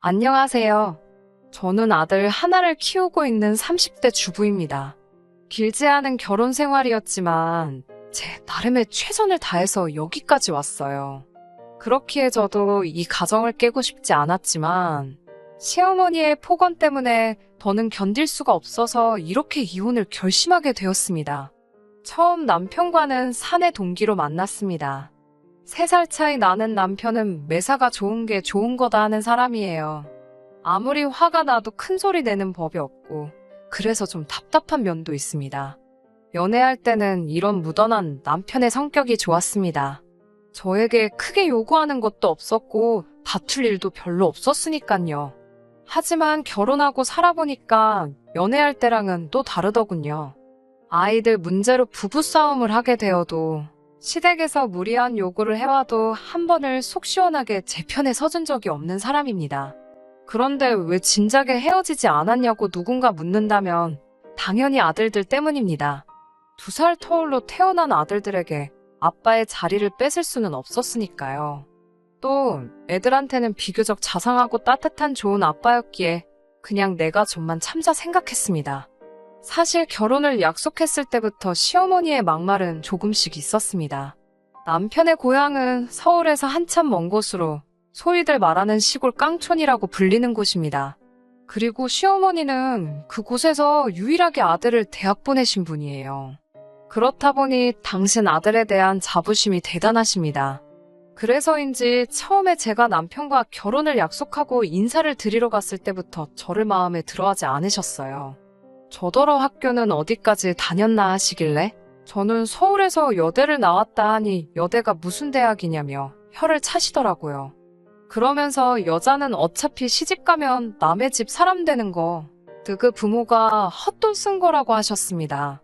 안녕하세요. 저는 아들 하나를 키우고 있는 30대 주부입니다. 길지 않은 결혼 생활이었지만 제 나름의 최선을 다해서 여기까지 왔어요. 그렇기에 저도 이 가정을 깨고 싶지 않았지만 시어머니의 폭언 때문에 더는 견딜 수가 없어서 이렇게 이혼을 결심하게 되었습니다. 처음 남편과는 사내 동기로 만났습니다. 세살 차이 나는 남편은 매사가 좋은 게 좋은 거다 하는 사람이에요. 아무리 화가 나도 큰 소리 내는 법이 없고, 그래서 좀 답답한 면도 있습니다. 연애할 때는 이런 무던한 남편의 성격이 좋았습니다. 저에게 크게 요구하는 것도 없었고, 다툴 일도 별로 없었으니깐요. 하지만 결혼하고 살아보니까 연애할 때랑은 또 다르더군요. 아이들 문제로 부부싸움을 하게 되어도 시댁에서 무리한 요구를 해와도 한 번을 속 시원하게 제 편에 서준 적이 없는 사람입니다. 그런데 왜 진작에 헤어지지 않았냐고 누군가 묻는다면 당연히 아들들 때문입니다. 두 살 터울로 태어난 아들들에게 아빠의 자리를 뺏을 수는 없었으니까요. 또 애들한테는 비교적 자상하고 따뜻한 좋은 아빠였기에 그냥 내가 좀만 참자 생각했습니다. 사실 결혼을 약속했을 때부터 시어머니의 막말은 조금씩 있었습니다. 남편의 고향은 서울에서 한참 먼 곳으로 소위들 말하는 시골 깡촌이라고 불리는 곳입니다. 그리고 시어머니는 그곳에서 유일하게 아들을 대학 보내신 분이에요. 그렇다 보니 당신 아들에 대한 자부심이 대단하십니다. 그래서인지 처음에 제가 남편과 결혼을 약속하고 인사를 드리러 갔을 때부터 저를 마음에 들어하지 않으셨어요. 저더러 학교는 어디까지 다녔나 하시길래 저는 서울에서 여대를 나왔다 하니 여대가 무슨 대학이냐며 혀를 차시더라고요. 그러면서 여자는 어차피 시집 가면 남의 집 사람 되는 거, 그그 부모가 헛돈 쓴 거라고 하셨습니다.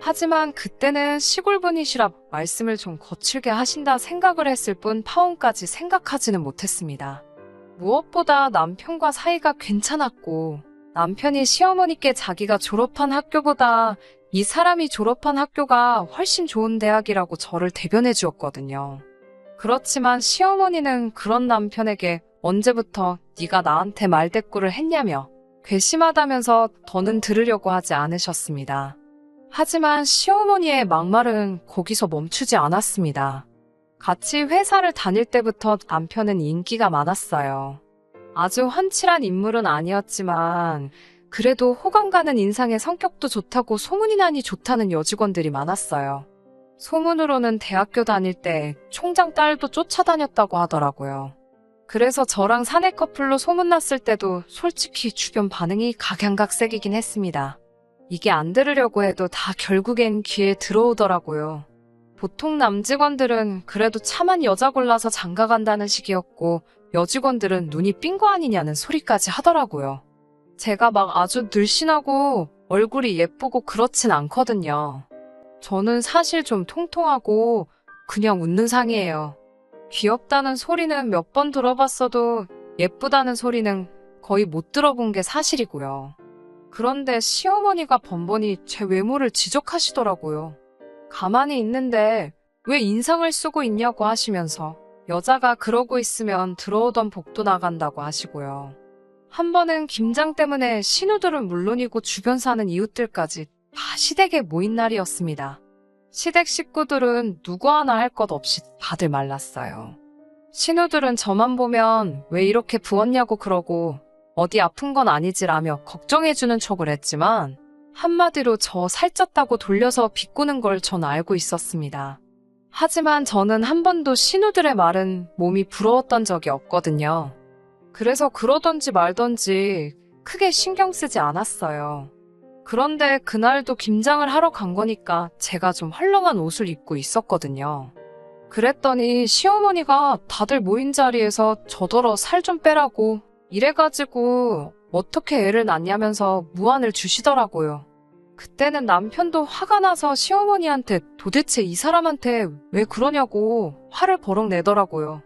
하지만 그때는 시골분이시라 말씀을 좀 거칠게 하신다 생각을 했을 뿐 파혼까지 생각하지는 못했습니다. 무엇보다 남편과 사이가 괜찮았고 남편이 시어머니께 자기가 졸업한 학교보다 이 사람이 졸업한 학교가 훨씬 좋은 대학이라고 저를 대변해 주었거든요. 그렇지만 시어머니는 그런 남편에게 언제부터 네가 나한테 말대꾸를 했냐며 괘씸하다면서 더는 들으려고 하지 않으셨습니다. 하지만 시어머니의 막말은 거기서 멈추지 않았습니다. 같이 회사를 다닐 때부터 남편은 인기가 많았어요. 아주 훤칠한 인물은 아니었지만 그래도 호감 가는 인상의 성격도 좋다고 소문이 나니 좋다는 여직원들이 많았어요. 소문으로는 대학교 다닐 때 총장 딸도 쫓아다녔다고 하더라고요. 그래서 저랑 사내 커플로 소문났을 때도 솔직히 주변 반응이 각양각색이긴 했습니다. 이게 안 들으려고 해도 다 결국엔 귀에 들어오더라고요. 보통 남직원들은 그래도 참한 여자 골라서 장가 간다는 식이었고 여직원들은 눈이 삔 거 아니냐는 소리까지 하더라고요. 제가 막 아주 늘씬하고 얼굴이 예쁘고 그렇진 않거든요. 저는 사실 좀 통통하고 그냥 웃는 상이에요. 귀엽다는 소리는 몇 번 들어봤어도 예쁘다는 소리는 거의 못 들어본 게 사실이고요. 그런데 시어머니가 번번이 제 외모를 지적하시더라고요. 가만히 있는데 왜 인상을 쓰고 있냐고 하시면서 여자가 그러고 있으면 들어오던 복도 나간다고 하시고요. 한 번은 김장 때문에 신우들은 물론이고 주변 사는 이웃들까지 다 시댁에 모인 날이었습니다. 시댁 식구들은 누구 하나 할 것 없이 다들 말랐어요. 신우들은 저만 보면 왜 이렇게 부었냐고 그러고 어디 아픈 건 아니지라며 걱정해주는 척을 했지만 한마디로 저 살쪘다고 돌려서 비꼬는 걸 전 알고 있었습니다. 하지만 저는 한 번도 신우들의 말은 몸이 부러웠던 적이 없거든요. 그래서 그러던지 말던지 크게 신경 쓰지 않았어요. 그런데 그날도 김장을 하러 간 거니까 제가 좀 헐렁한 옷을 입고 있었거든요. 그랬더니 시어머니가 다들 모인 자리에서 저더러 살 좀 빼라고 이래가지고 어떻게 애를 낳냐면서 무안을 주시더라고요. 그때는 남편도 화가 나서 시어머니한테 도대체 이 사람한테 왜 그러냐고 화를 버럭 내더라고요.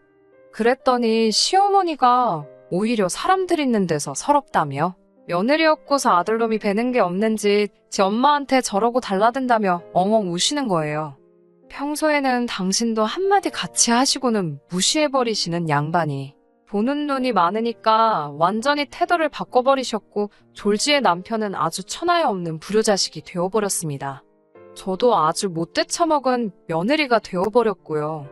그랬더니 시어머니가 오히려 사람들 있는 데서 서럽다며 며느리 없고서 아들놈이 배는 게 없는지 지 엄마한테 저러고 달라든다며 엉엉 우시는 거예요. 평소에는 당신도 한마디 같이 하시고는 무시해버리시는 양반이 보는 눈이 많으니까 완전히 태도를 바꿔버리셨고 졸지의 남편은 아주 천하에 없는 불효자식이 되어버렸습니다. 저도 아주 못돼 처먹은 며느리가 되어버렸고요.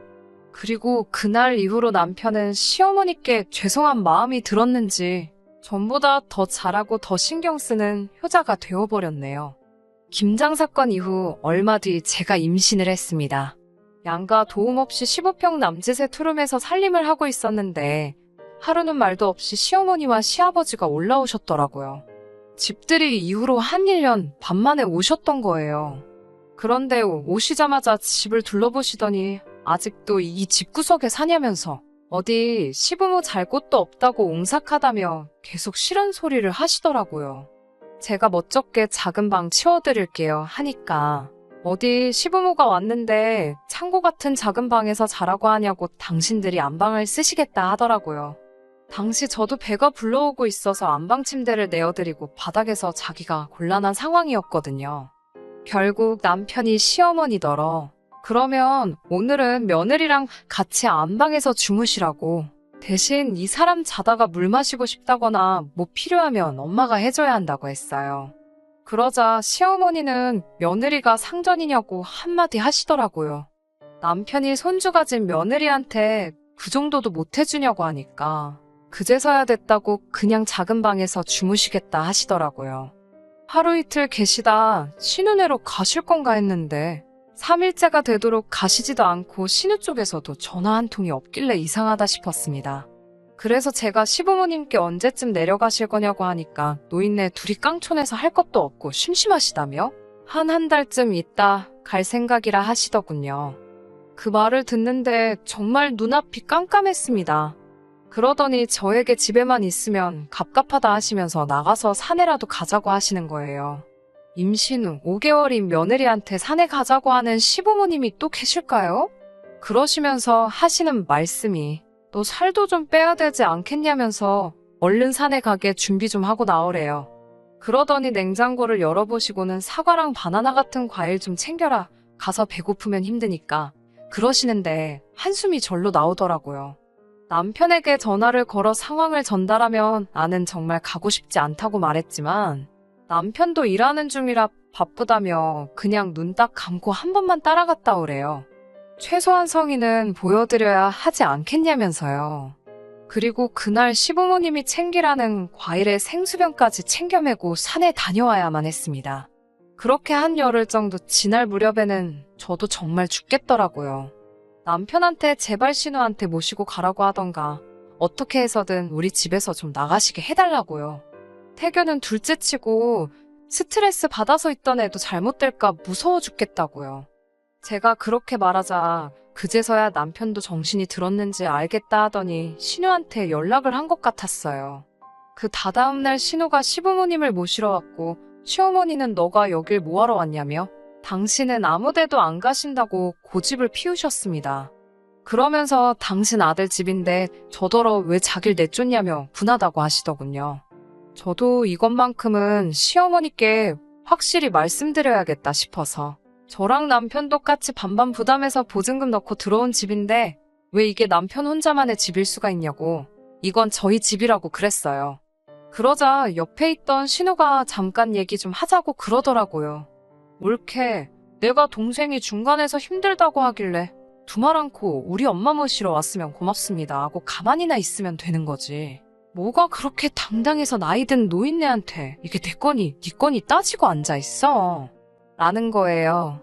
그리고 그날 이후로 남편은 시어머니께 죄송한 마음이 들었는지 전보다 더 잘하고 더 신경 쓰는 효자가 되어버렸네요. 김장 사건 이후 얼마 뒤 제가 임신을 했습니다. 양가 도움 없이 15평 남짓의 투룸에서 살림을 하고 있었는데 하루는 말도 없이 시어머니와 시아버지가 올라오셨더라고요. 집들이 이후로 한 1년 반 만에 오셨던 거예요. 그런데 오시자마자 집을 둘러보시더니 아직도 이 집구석에 사냐면서 어디 시부모 잘 곳도 없다고 옹삭하다며 계속 싫은 소리를 하시더라고요. 제가 멋쩍게 작은 방 치워드릴게요 하니까 어디 시부모가 왔는데 창고 같은 작은 방에서 자라고 하냐고 당신들이 안방을 쓰시겠다 하더라고요. 당시 저도 배가 불러오고 있어서 안방 침대를 내어드리고 바닥에서 자기가 곤란한 상황이었거든요. 결국 남편이 시어머니더러 그러면 오늘은 며느리랑 같이 안방에서 주무시라고 대신 이 사람 자다가 물 마시고 싶다거나 뭐 필요하면 엄마가 해줘야 한다고 했어요. 그러자 시어머니는 며느리가 상전이냐고 한마디 하시더라고요. 남편이 손주 가 진 며느리한테 그 정도도 못 해주냐고 하니까 그제서야 됐다고 그냥 작은 방에서 주무시겠다 하시더라고요. 하루 이틀 계시다 신혼회로 가실 건가 했는데 3일째가 되도록 가시지도 않고 신우 쪽에서도 전화 한 통이 없길래 이상하다 싶었습니다. 그래서 제가 시부모님께 언제쯤 내려가실 거냐고 하니까 노인네 둘이 깡촌에서 할 것도 없고 심심하시다며? 한 한 달쯤 있다 갈 생각이라 하시더군요. 그 말을 듣는데 정말 눈앞이 깜깜했습니다. 그러더니 저에게 집에만 있으면 갑갑하다 하시면서 나가서 산에라도 가자고 하시는 거예요. 임신 후 5개월인 며느리한테 산에 가자고 하는 시부모님이 또 계실까요? 그러시면서 하시는 말씀이 너 살도 좀 빼야 되지 않겠냐면서 얼른 산에 가게 준비 좀 하고 나오래요. 그러더니 냉장고를 열어보시고는 사과랑 바나나 같은 과일 좀 챙겨라. 가서 배고프면 힘드니까. 그러시는데 한숨이 절로 나오더라고요. 남편에게 전화를 걸어 상황을 전달하면 나는 정말 가고 싶지 않다고 말했지만 남편도 일하는 중이라 바쁘다며 그냥 눈 딱 감고 한 번만 따라갔다 오래요. 최소한 성의는 보여드려야 하지 않겠냐면서요. 그리고 그날 시부모님이 챙기라는 과일에 생수병까지 챙겨 메고 산에 다녀와야만 했습니다. 그렇게 한 열흘 정도 지날 무렵에는 저도 정말 죽겠더라고요. 남편한테 제발 신우한테 모시고 가라고 하던가 어떻게 해서든 우리 집에서 좀 나가시게 해달라고요. 태교는 둘째 치고 스트레스 받아서 있던 애도 잘못될까 무서워 죽겠다고요. 제가 그렇게 말하자 그제서야 남편도 정신이 들었는지 알겠다 하더니 신우한테 연락을 한 것 같았어요. 그 다다음 날 신우가 시부모님을 모시러 왔고 시어머니는 너가 여길 뭐하러 왔냐며 당신은 아무데도 안 가신다고 고집을 피우셨습니다. 그러면서 당신 아들 집인데 저더러 왜 자길 내쫓냐며 분하다고 하시더군요. 저도 이것만큼은 시어머니께 확실히 말씀드려야겠다 싶어서 저랑 남편 똑같이 반반 부담해서 보증금 넣고 들어온 집인데 왜 이게 남편 혼자만의 집일 수가 있냐고 이건 저희 집이라고 그랬어요. 그러자 옆에 있던 신우가 잠깐 얘기 좀 하자고 그러더라고요. 옳게 내가 동생이 중간에서 힘들다고 하길래 두말 않고 우리 엄마 모시러 왔으면 고맙습니다 하고 가만히나 있으면 되는 거지. 뭐가 그렇게 당당해서 나이든 노인네한테 이게 내 거니 네 거니 따지고 앉아 있어. 라는 거예요.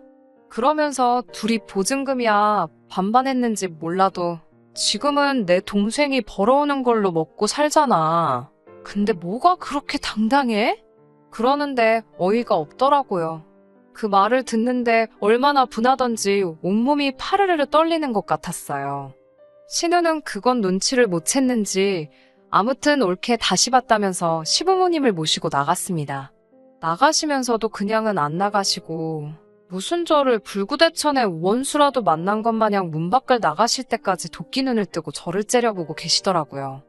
그러면서 둘이 보증금이야 반반했는지 몰라도 지금은 내 동생이 벌어오는 걸로 먹고 살잖아. 근데 뭐가 그렇게 당당해? 그러는데 어이가 없더라고요. 그 말을 듣는데 얼마나 분하던지 온몸이 파르르르 떨리는 것 같았어요. 신우는 그건 눈치를 못 챘는지 아무튼 옳게 다시 봤다면서 시부모님을 모시고 나갔습니다. 나가시면서도 그냥은 안 나가시고 무슨 저를 불구대천의 원수라도 만난 것 마냥 문 밖을 나가실 때까지 도끼 눈을 뜨고 저를 째려보고 계시더라고요.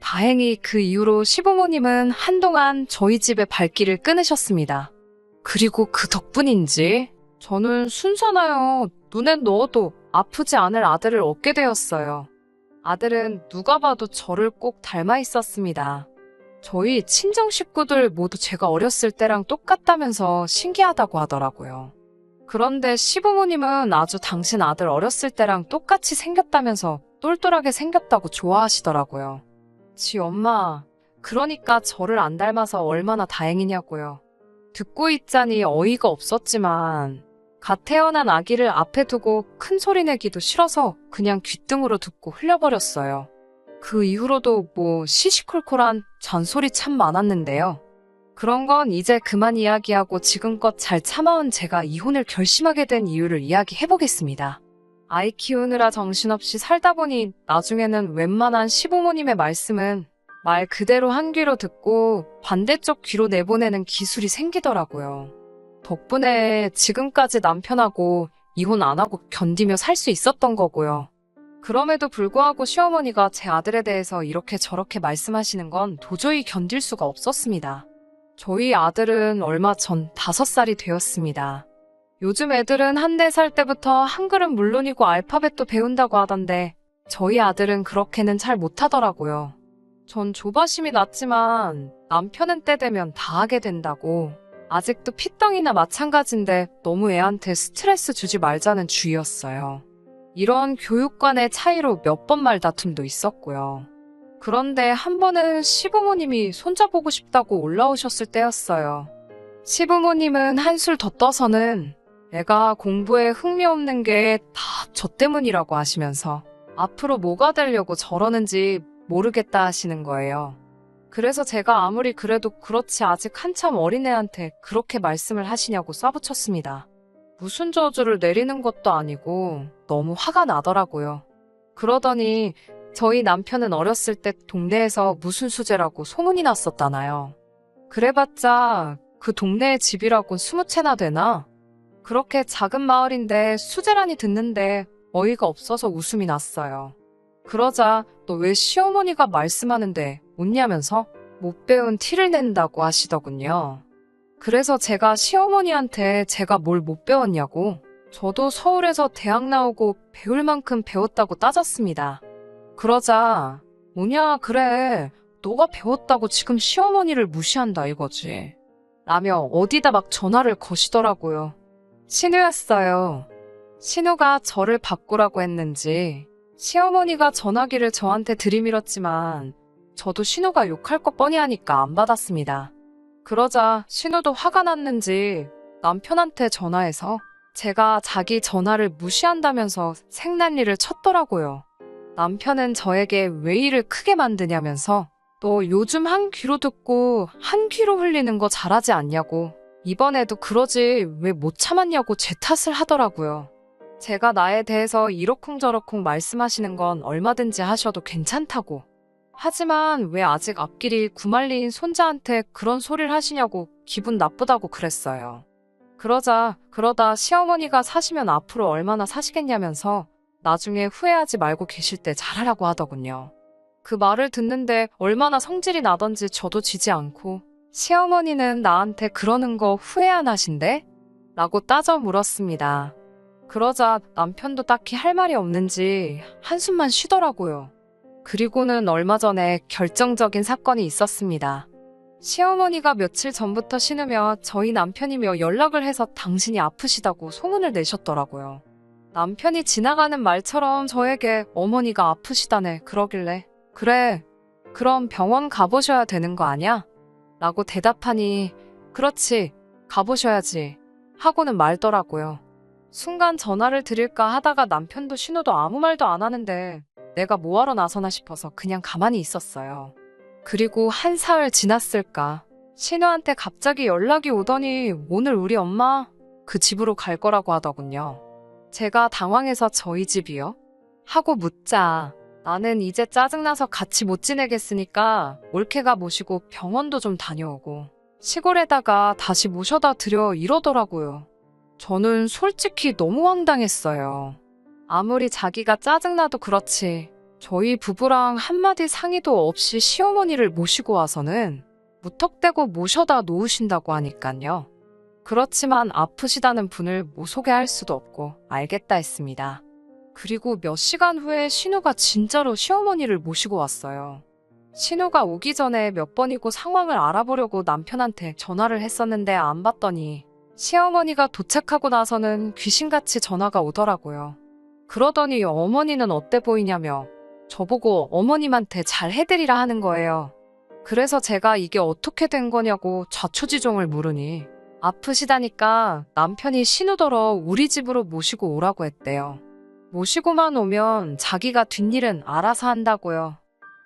다행히 그 이후로 시부모님은 한동안 저희 집에 발길을 끊으셨습니다. 그리고 그 덕분인지 저는 순산하여 눈에 넣어도 아프지 않을 아들을 얻게 되었어요. 아들은 누가 봐도 저를 꼭 닮아 있었습니다. 저희 친정 식구들 모두 제가 어렸을 때랑 똑같다면서 신기하다고 하더라고요. 그런데 시부모님은 아주 당신 아들 어렸을 때랑 똑같이 생겼다면서 똘똘하게 생겼다고 좋아하시더라고요. 지 엄마, 그러니까 저를 안 닮아서 얼마나 다행이냐고요. 듣고 있자니 어이가 없었지만 갓 태어난 아기를 앞에 두고 큰 소리 내기도 싫어서 그냥 귓등으로 듣고 흘려버렸어요. 그 이후로도 뭐 시시콜콜한 잔소리 참 많았는데요. 그런 건 이제 그만 이야기하고 지금껏 잘 참아온 제가 이혼을 결심하게 된 이유를 이야기해보겠습니다. 아이 키우느라 정신없이 살다 보니 나중에는 웬만한 시부모님의 말씀은 말 그대로 한 귀로 듣고 반대쪽 귀로 내보내는 기술이 생기더라고요. 덕분에 지금까지 남편하고 이혼 안 하고 견디며 살 수 있었던 거고요. 그럼에도 불구하고 시어머니가 제 아들에 대해서 이렇게 저렇게 말씀하시는 건 도저히 견딜 수가 없었습니다. 저희 아들은 얼마 전 다섯 살이 되었습니다. 요즘 애들은 한대살 때부터 한글은 물론이고 알파벳도 배운다고 하던데 저희 아들은 그렇게는 잘 못하더라고요. 전 조바심이 났지만 남편은 때 되면 다 하게 된다고 아직도 피덩이나 마찬가지인데 너무 애한테 스트레스 주지 말자는 주의였어요. 이런 교육관의 차이로 몇 번 말다툼도 있었고요. 그런데 한 번은 시부모님이 손자보고 싶다고 올라오셨을 때였어요. 시부모님은 한술 더 떠서는 애가 공부에 흥미 없는 게 다 저 때문이라고 하시면서 앞으로 뭐가 되려고 저러는지 모르겠다 하시는 거예요. 그래서 제가 아무리 그래도 그렇지 아직 한참 어린애한테 그렇게 말씀을 하시냐고 쏴붙였습니다. 무슨 저주를 내리는 것도 아니고 너무 화가 나더라고요. 그러더니 저희 남편은 어렸을 때 동네에서 무슨 수제라고 소문이 났었잖아요. 그래봤자 그 동네의 집이라고 스무 채나 되나? 그렇게 작은 마을인데 수제라니 듣는데 어이가 없어서 웃음이 났어요. 그러자 너 왜 시어머니가 말씀하는데 웃냐면서 못 배운 티를 낸다고 하시더군요. 그래서 제가 시어머니한테 제가 뭘 못 배웠냐고 저도 서울에서 대학 나오고 배울 만큼 배웠다고 따졌습니다. 그러자 뭐냐 그래 너가 배웠다고 지금 시어머니를 무시한다 이거지. 라며 어디다 막 전화를 거시더라고요. 신우였어요. 신우가 저를 바꾸라고 했는지 시어머니가 전화기를 저한테 들이밀었지만 저도 신우가 욕할 것 뻔히 하니까 안 받았습니다. 그러자 신우도 화가 났는지 남편한테 전화해서 제가 자기 전화를 무시한다면서 생난리를 쳤더라고요. 남편은 저에게 왜 일을 크게 만드냐면서 또 요즘 한 귀로 듣고 한 귀로 흘리는 거 잘하지 않냐고 이번에도 그러지 왜 못 참았냐고 제 탓을 하더라고요. 제가 나에 대해서 이러쿵저러쿵 말씀하시는 건 얼마든지 하셔도 괜찮다고. 하지만 왜 아직 앞길이 구말리인 손자한테 그런 소리를 하시냐고 기분 나쁘다고 그랬어요. 그러자 그러다 시어머니가 사시면 앞으로 얼마나 사시겠냐면서 나중에 후회하지 말고 계실 때 잘하라고 하더군요. 그 말을 듣는데 얼마나 성질이 나던지 저도 지지 않고 시어머니는 나한테 그러는 거 후회 안 하신대? 라고 따져 물었습니다. 그러자 남편도 딱히 할 말이 없는지 한숨만 쉬더라고요. 그리고는 얼마 전에 결정적인 사건이 있었습니다. 시어머니가 며칠 전부터 신으며 저희 남편이며 연락을 해서 당신이 아프시다고 소문을 내셨더라고요. 남편이 지나가는 말처럼 저에게 어머니가 아프시다네 그러길래 그래 그럼 병원 가보셔야 되는 거 아냐? 라고 대답하니 그렇지 가보셔야지 하고는 말더라고요. 순간 전화를 드릴까 하다가 남편도 신호도 아무 말도 안 하는데 내가 뭐하러 나서나 싶어서 그냥 가만히 있었어요. 그리고 한 사흘 지났을까. 신우한테 갑자기 연락이 오더니 오늘 우리 엄마 그 집으로 갈 거라고 하더군요. 제가 당황해서 저희 집이요? 하고 묻자 나는 이제 짜증나서 같이 못 지내겠으니까 올케가 모시고 병원도 좀 다녀오고 시골에다가 다시 모셔다 드려 이러더라고요. 저는 솔직히 너무 황당했어요. 아무리 자기가 짜증나도 그렇지. 저희 부부랑 한마디 상의도 없이 시어머니를 모시고 와서는 무턱대고 모셔다 놓으신다고 하니깐요. 그렇지만 아프시다는 분을 못 소개 할 수도 없고 알겠다 했습니다. 그리고 몇 시간 후에 신우가 진짜로 시어머니를 모시고 왔어요. 신우가 오기 전에 몇 번이고 상황을 알아보려고 남편한테 전화를 했었는데 안 받더니 시어머니가 도착하고 나서는 귀신같이 전화가 오더라고요. 그러더니 어머니는 어때 보이냐며 저보고 어머님한테 잘 해드리라 하는 거예요. 그래서 제가 이게 어떻게 된 거냐고 좌초지종을 물으니 아프시다니까 남편이 신우더러 우리 집으로 모시고 오라고 했대요. 모시고만 오면 자기가 뒷일은 알아서 한다고요.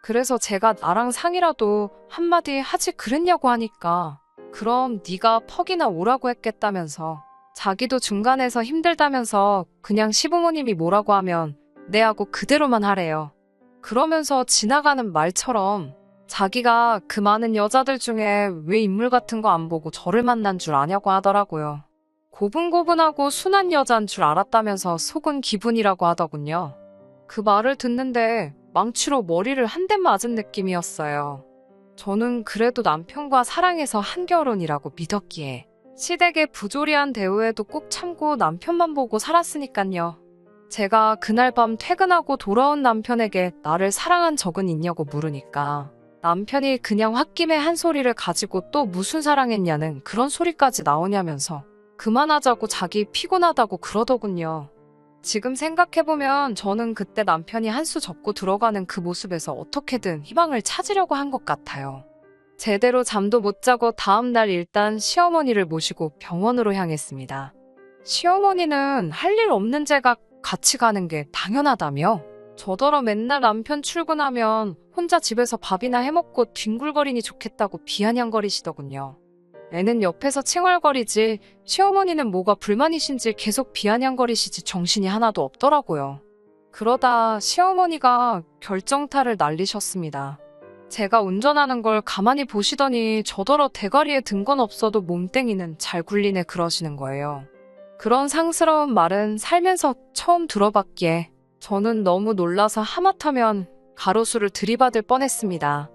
그래서 제가 나랑 상이라도 한마디 하지 그랬냐고 하니까 그럼 네가 퍽이나 오라고 했겠다면서 자기도 중간에서 힘들다면서 그냥 시부모님이 뭐라고 하면 내하고 그대로만 하래요. 그러면서 지나가는 말처럼 자기가 그 많은 여자들 중에 왜 인물 같은 거 안 보고 저를 만난 줄 아냐고 하더라고요. 고분고분하고 순한 여잔 줄 알았다면서 속은 기분이라고 하더군요. 그 말을 듣는데 망치로 머리를 한 대 맞은 느낌이었어요. 저는 그래도 남편과 사랑해서 한결혼이라고 믿었기에 시댁의 부조리한 대우에도 꼭 참고 남편만 보고 살았으니깐요. 제가 그날 밤 퇴근하고 돌아온 남편에게 나를 사랑한 적은 있냐고 물으니까 남편이 그냥 홧김에 한 소리를 가지고 또 무슨 사랑했냐는 그런 소리까지 나오냐면서 그만하자고 자기 피곤하다고 그러더군요. 지금 생각해보면 저는 그때 남편이 한 수 접고 들어가는 그 모습에서 어떻게든 희망을 찾으려고 한 것 같아요. 제대로 잠도 못 자고 다음날 일단 시어머니를 모시고 병원으로 향했습니다. 시어머니는 할 일 없는 제가 같이 가는 게 당연하다며 저더러 맨날 남편 출근하면 혼자 집에서 밥이나 해먹고 뒹굴거리니 좋겠다고 비아냥거리시더군요. 애는 옆에서 칭얼거리지 시어머니는 뭐가 불만이신지 계속 비아냥거리시지 정신이 하나도 없더라고요. 그러다 시어머니가 결정타를 날리셨습니다. 제가 운전하는 걸 가만히 보시더니 저더러 대가리에 든 건 없어도 몸땡이는 잘 굴리네 그러시는 거예요. 그런 상스러운 말은 살면서 처음 들어봤기에 저는 너무 놀라서 하마터면 가로수를 들이받을 뻔했습니다.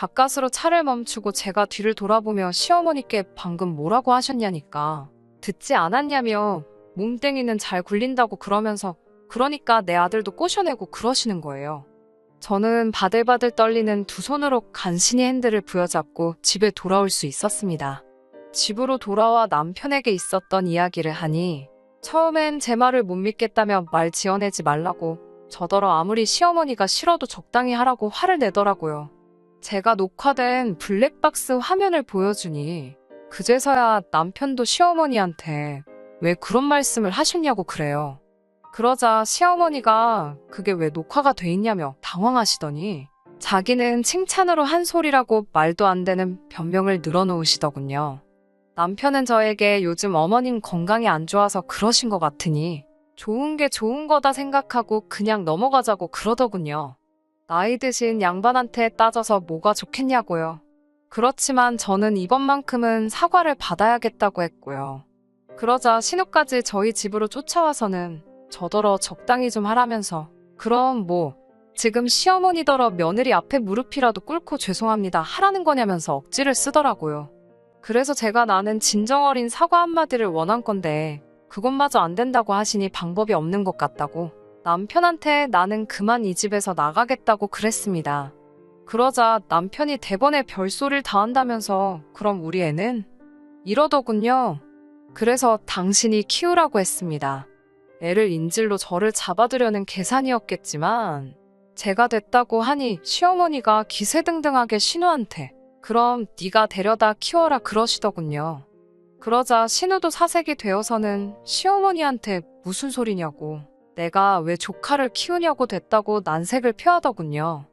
가까스로 차를 멈추고 제가 뒤를 돌아보며 시어머니께 방금 뭐라고 하셨냐니까 듣지 않았냐며 몸땡이는 잘 굴린다고 그러면서 그러니까 내 아들도 꼬셔내고 그러시는 거예요. 저는 바들바들 떨리는 두 손으로 간신히 핸들을 부여잡고 집에 돌아올 수 있었습니다. 집으로 돌아와 남편에게 있었던 이야기를 하니 처음엔 제 말을 못 믿겠다며 말 지어내지 말라고 저더러 아무리 시어머니가 싫어도 적당히 하라고 화를 내더라고요. 제가 녹화된 블랙박스 화면을 보여주니 그제서야 남편도 시어머니한테 왜 그런 말씀을 하셨냐고 그래요. 그러자 시어머니가 그게 왜 녹화가 돼 있냐며 당황하시더니 자기는 칭찬으로 한 소리라고 말도 안 되는 변명을 늘어놓으시더군요. 남편은 저에게 요즘 어머님 건강이 안 좋아서 그러신 것 같으니 좋은 게 좋은 거다 생각하고 그냥 넘어가자고 그러더군요. 나이 드신 양반한테 따져서 뭐가 좋겠냐고요. 그렇지만 저는 이번만큼은 사과를 받아야겠다고 했고요. 그러자 신우까지 저희 집으로 쫓아와서는 저더러 적당히 좀 하라면서 그럼 뭐 지금 시어머니더러 며느리 앞에 무릎이라도 꿇고 죄송합니다 하라는 거냐면서 억지를 쓰더라고요. 그래서 제가 나는 진정 어린 사과 한마디를 원한 건데 그것마저 안 된다고 하시니 방법이 없는 것 같다고 남편한테 나는 그만 이 집에서 나가겠다고 그랬습니다. 그러자 남편이 대번에 별소리를 다 한다면서 그럼 우리 애는? 이러더군요. 그래서 당신이 키우라고 했습니다. 애를 인질로 저를 잡아두려는 계산이었겠지만 제가 됐다고 하니 시어머니가 기세등등하게 신우한테 그럼 네가 데려다 키워라 그러시더군요. 그러자 신우도 사색이 되어서는 시어머니한테 무슨 소리냐고 내가 왜 조카를 키우냐고 됐다고 난색을 표하더군요.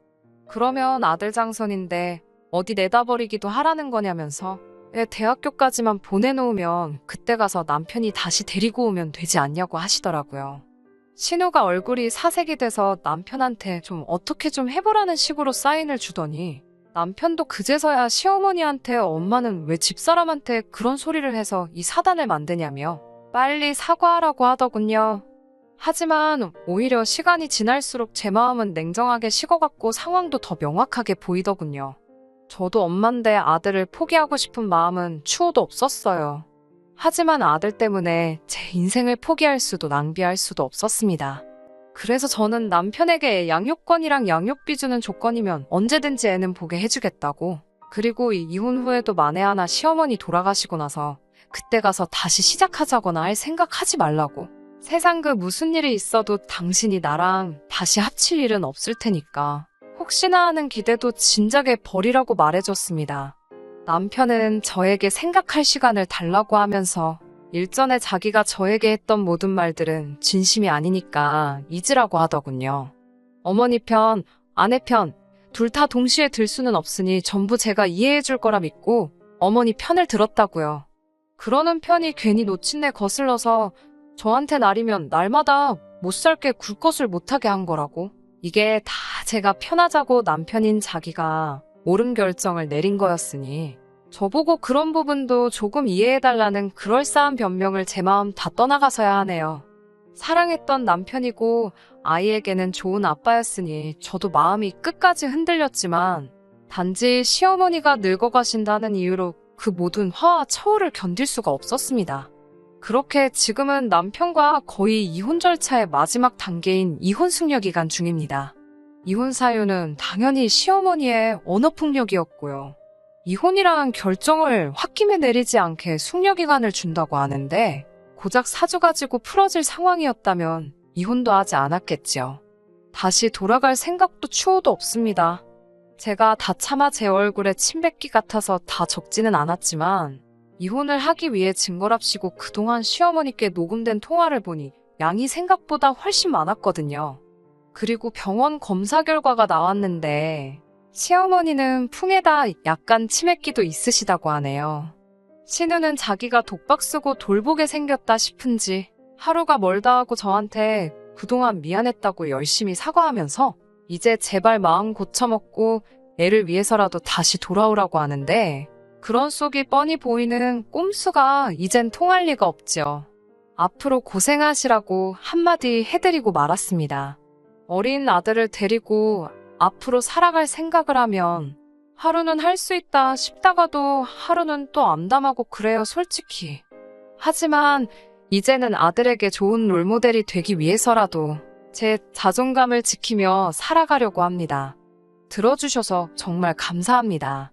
그러면 아들 장선인데 어디 내다 버리기도 하라는 거냐면서 애 대학교까지만 보내놓으면 그때 가서 남편이 다시 데리고 오면 되지 않냐고 하시더라고요. 신우가 얼굴이 사색이 돼서 남편한테 좀 어떻게 좀 해보라는 식으로 사인을 주더니 남편도 그제서야 시어머니한테 엄마는 왜 집사람한테 그런 소리를 해서 이 사단을 만드냐며 빨리 사과하라고 하더군요. 하지만 오히려 시간이 지날수록 제 마음은 냉정하게 식어갔고 상황도 더 명확하게 보이더군요. 저도 엄만데 아들을 포기하고 싶은 마음은 추호도 없었어요. 하지만 아들 때문에 제 인생을 포기할 수도 낭비할 수도 없었습니다. 그래서 저는 남편에게 양육권이랑 양육비 주는 조건이면 언제든지 애는 보게 해주겠다고. 그리고 이 이혼 후에도 만에 하나 시어머니 돌아가시고 나서 그때 가서 다시 시작하자거나 할 생각하지 말라고. 세상 그 무슨 일이 있어도 당신이 나랑 다시 합칠 일은 없을 테니까. 혹시나 하는 기대도 진작에 버리라고 말해줬습니다. 남편은 저에게 생각할 시간을 달라고 하면서 일전에 자기가 저에게 했던 모든 말들은 진심이 아니니까 잊으라고 하더군요. 어머니 편, 아내 편, 둘 다 동시에 들 수는 없으니 전부 제가 이해해 줄 거라 믿고 어머니 편을 들었다고요. 그러는 편이 괜히 놓친내 거슬러서 저한테 날이면 날마다 못 살게 굴 것을 못하게 한 거라고. 이게 다 제가 편하자고 남편인 자기가 옳은 결정을 내린 거였으니 저보고 그런 부분도 조금 이해해달라는 그럴싸한 변명을 제 마음 다 떠나가서야 하네요. 사랑했던 남편이고 아이에게는 좋은 아빠였으니 저도 마음이 끝까지 흔들렸지만 단지 시어머니가 늙어가신다는 이유로 그 모든 화와 처우를 견딜 수가 없었습니다. 그렇게 지금은 남편과 거의 이혼 절차의 마지막 단계인 이혼 숙려 기간 중입니다. 이혼 사유는 당연히 시어머니의 언어 폭력이었고요. 이혼이란 결정을 홧김에 내리지 않게 숙려 기간을 준다고 하는데 고작 사주 가지고 풀어질 상황이었다면 이혼도 하지 않았겠지요. 다시 돌아갈 생각도 추호도 없습니다. 제가 다 참아 제 얼굴에 침 뱉기 같아서 다 적지는 않았지만 이혼을 하기 위해 증거랍시고 그동안 시어머니께 녹음된 통화를 보니 양이 생각보다 훨씬 많았거든요. 그리고 병원 검사 결과가 나왔는데 시어머니는 풍에다 약간 치맥기도 있으시다고 하네요. 신우는 자기가 독박 쓰고 돌보게 생겼다 싶은지 하루가 멀다 하고 저한테 그동안 미안했다고 열심히 사과하면서 이제 제발 마음 고쳐먹고 애를 위해서라도 다시 돌아오라고 하는데 그런 속이 뻔히 보이는 꼼수가 이젠 통할 리가 없지요. 앞으로 고생하시라고 한마디 해드리고 말았습니다. 어린 아들을 데리고 앞으로 살아갈 생각을 하면 하루는 할 수 있다 싶다가도 하루는 또 암담하고 그래요, 솔직히. 하지만 이제는 아들에게 좋은 롤모델이 되기 위해서라도 제 자존감을 지키며 살아가려고 합니다. 들어주셔서 정말 감사합니다.